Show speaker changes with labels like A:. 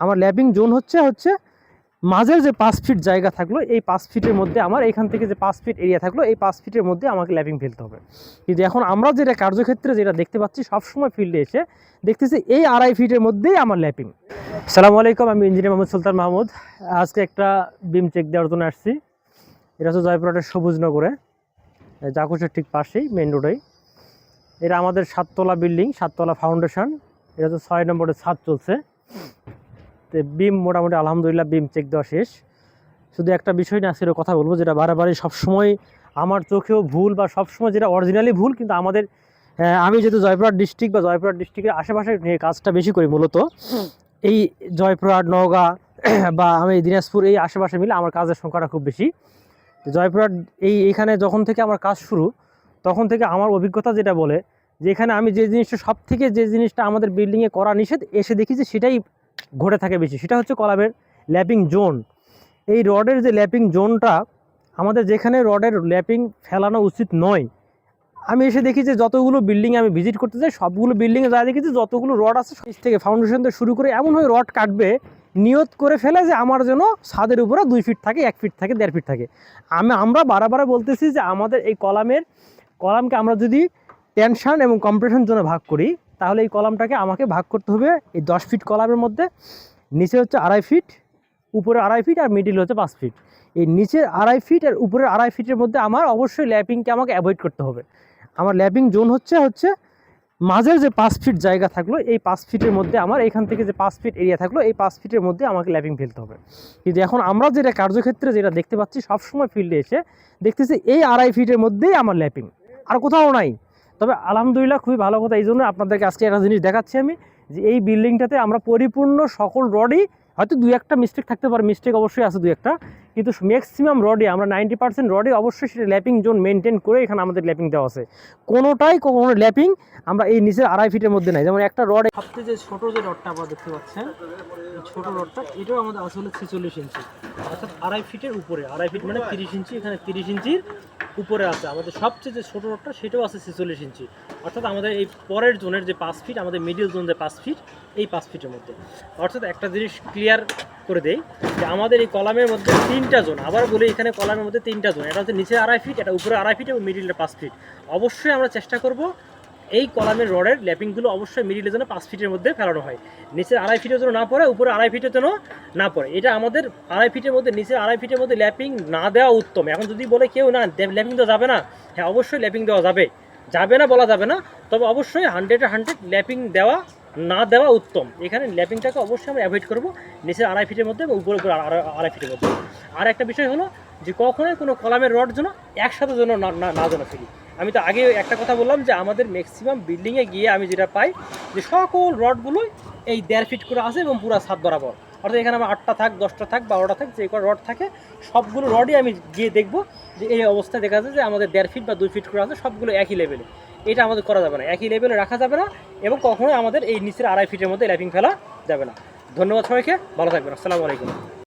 A: আমার lapping zone হচ্ছে হচ্ছে মাঝের যে পাঁচ ফিট জায়গা থাকল, এই পাঁচ ফিটের মধ্যে আমার এখান থেকে যে পাঁচ ফিট এরিয়া থাকল, এই পাঁচ ফিটের মধ্যে আমাকে ল্যাপিং ফেলতে হবে। কিন্তু এখন আমরা যেটা কার্যক্ষেত্রে যেটা দেখতে পাচ্ছি, সবসময় ফিল্ডে এসে দেখতেছি এই আড়াই ফিটের মধ্যেই আমার ল্যাপিং। সালাম আলাইকুম, আমি ইঞ্জিনিয়ার মোহাম্মদ সুলতান মাহমুদ। আজকে একটা বিম চেক দেওয়ার জন্য আসছি। এটা হচ্ছে জয়পুরহাটের সবুজনগরে জাকুশের ঠিক পাশেই মেন রোডেই এটা আমাদের সাততলা বিল্ডিং সাততলা ফাউন্ডেশন এটা হচ্ছে ছয় নম্বরের ছাদ চলছে। বিম মোটামুটি আলহামদুলিল্লাহ বিম চেক দেওয়া শেষ। শুধু একটা বিষয় নিয়ে আজকে কথা বলব, যেটা বারবারই সবসময় আমার চোখেও ভুল বা সবসময় যেটা অরিজিনালি ভুল, কিন্তু আমাদের আমি যেহেতু জয়পুরহাট ডিস্ট্রিক্ট বা জয়পুরহাট ডিস্ট্রিক্টের আশেপাশে নিয়ে কাজটা বেশি করি মূলত, এই জয়পুরহাট, নওগাঁ, বা আমি দিনাজপুর এই আশেপাশে মিলে আমার কাজের সংখ্যাটা খুব বেশি। জয়পুরহাট এই এখানে যখন থেকে আমার কাজ শুরু, তখন থেকে আমার অভিজ্ঞতা যেটা বলে, যে এখানে আমি যে জিনিসটা সব থেকে যে জিনিসটা আমাদের বিল্ডিংয়ে করা নিষেধ, এসে দেখি যে সেটাই ঘটে থাকে বেশি। সেটা হচ্ছে কলামের ল্যাপিং জোন। এই রডের যে ল্যাপিং জোনটা, আমাদের যেখানে রডের ল্যাপিং ফেলানো উচিত নয়, আমি এসে দেখি যে যতগুলো বিল্ডিং আমি ভিজিট করতে যাই, সবগুলো বিল্ডিংয়ে যা দেখেছি যতগুলো রড আছে নিচ থেকে ফাউন্ডেশন থেকে শুরু করে এমনভাবে রড কাটবে, নিয়ত করে ফেলে যে আমার যেন ছাদের উপরে দুই ফিট থাকে, এক ফিট থাকে, দেড় ফিট থাকে। আমি, আমরা বারবার বলতেছি যে আমাদের এই কলামের, কলামকে আমরা যদি টেনশন এবং কম্প্রেশন জন্য ভাগ করি তাহলে এই কলামটাকে আমাকে ভাগ করতে হবে এই দশ ফিট কলামের মধ্যে। নিচে হচ্ছে আড়াই ফিট উপরে আড়াই ফিট আর মিডিল হচ্ছে পাঁচ ফিট এই নিচের আড়াই ফিট আর উপরের আড়াই ফিটের মধ্যে আমার অবশ্যই ল্যাপিংকে আমাকে অ্যাভয়েড করতে হবে। আমার ল্যাপিং জোন হচ্ছে হচ্ছে মাঝের যে পাঁচ ফিট জায়গা থাকল, এই পাঁচ ফিটের মধ্যে আমার এখান থেকে যে পাঁচ ফিট এরিয়া থাকল, এই পাঁচ ফিটের মধ্যে আমাকে ল্যাপিং ফেলতে হবে। কিন্তু এখন আমরা যেটা কার্যক্ষেত্রে যেটা দেখতে পাচ্ছি, সবসময় ফিল্ডে এসে দেখতেছি এই আড়াই ফিটের মধ্যেই আমার ল্যাপিং। আর কোথাও নাই। তবে আলহামদুলিল্লাহ খুবই ভালো কথা এই জন্য আপনাদেরকে আজকে একটা জিনিস দেখাচ্ছি আমি, যে এই বিল্ডিংটাতে আমরা পরিপূর্ণ সকল রডই হয়তো দুই একটা মিস্টেক থাকতে পারে মিস্টেক অবশ্যই আছে দুই একটা, কিন্তু ম্যাক্সিমাম রডে আমরা নাইনটি পার্সেন্ট রডে অবশ্যই সেটা ল্যাপিং জোন মেনটেন করে এখানে আমাদের ল্যাপিং দেওয়া আছে। কোনোটাই কোনো ল্যাপিং আমরা এই নিচের আড়াই ফিটের মধ্যে নাই, যেমন একটা রডে সবচেয়ে যে ছোট যে রডটা আপনারা দেখতে পাচ্ছেন ছোট রডটা, এটাও আমাদের আসলে ছেচল্লিশ ইঞ্চি। অর্থাৎ আড়াই ফিটের উপরে, আড়াই ফিট মানে তিরিশ ইঞ্চি, এখানে তিরিশ ইঞ্চির উপরে আছে। আমাদের সবচেয়ে যে ছোট রডটা, সেটাও আছে ছেচল্লিশ ইঞ্চি। অর্থাৎ আমাদের এই পরের জোনের যে পাঁচ ফিট, আমাদের মিডিল জোন যে পাঁচ ফিট, এই পাঁচ ফিটের মধ্যে। অর্থাৎ একটা জিনিস ক্লিয়ার করে দেই, যে আমাদের এই কলামের মধ্যে তিনটা জোন। আবার বলি, এখানে কলামের মধ্যে তিনটা জোন। এটা হচ্ছে নিচে আড়াই ফিট, এটা উপরে আড়াই ফিট এবং মিডিলটা পাঁচ ফিট। অবশ্যই আমরা চেষ্টা করব এই কলামের রডের ল্যাপিংগুলো অবশ্যই মিডিলের জন্য পাঁচ ফিটের মধ্যে ফেলানো হয়। নিচের আড়াই ফিটের জন্য না পড়ে উপরে আড়াই ফিটের জন্য না পড়ে। এটা আমাদের আড়াই ফিটের মধ্যে, নিচের আড়াই ফিটের মধ্যে ল্যাপিং না দেওয়া উত্তম। এখন যদি বলে কেউ না, ল্যাপিং দেওয়া যাবে না? হ্যাঁ অবশ্যই ল্যাপিং দেওয়া যাবে। যাবে না বলা যাবে না, তবে অবশ্যই হান্ড্রেডে হান্ড্রেড ল্যাপিং দেওয়া না দেওয়া উত্তম। এখানে ল্যাপিংটাকে অবশ্যই আমরা অ্যাভয়েড করব নিচের আড়াই ফিটের মধ্যে এবং উপরে উপরে আড়াই- ফিটের মধ্যে। আর একটা বিষয় হলো যে কখনোই কোনো কলামের রড যেন একসাথে যেন না না- না যেন ফেলি। আমি তো আগে একটা কথা বললাম যে আমাদের ম্যাক্সিমাম বিল্ডিংয়ে গিয়ে আমি যেটা পাই যে সকল রডগুলোই এই দেড় ফিট করে আছে এবং পুরো সাত বরাবর। অর্থাৎ এখানে আমার আটটা থাক, দশটা থাক, বারোটা থাক, যে কটা রড থাকে, সবগুলো রডই আমি গিয়ে দেখব যে এই অবস্থায় দেখা যায় যে আমাদের দেড় ফিট বা দুই ফিট করে আছে, সবগুলো একই লেভেলে এটা আমাদের করা যাবে না। একই লেভেলে রাখা যাবে না এবং কখনোই আমাদের এই নিচের আড়াই ফিটের মধ্যে ল্যাপিং ফেলা যাবে না। ধন্যবাদ সবাইকে, ভালো থাকবেন। আসসালামু আলাইকুম।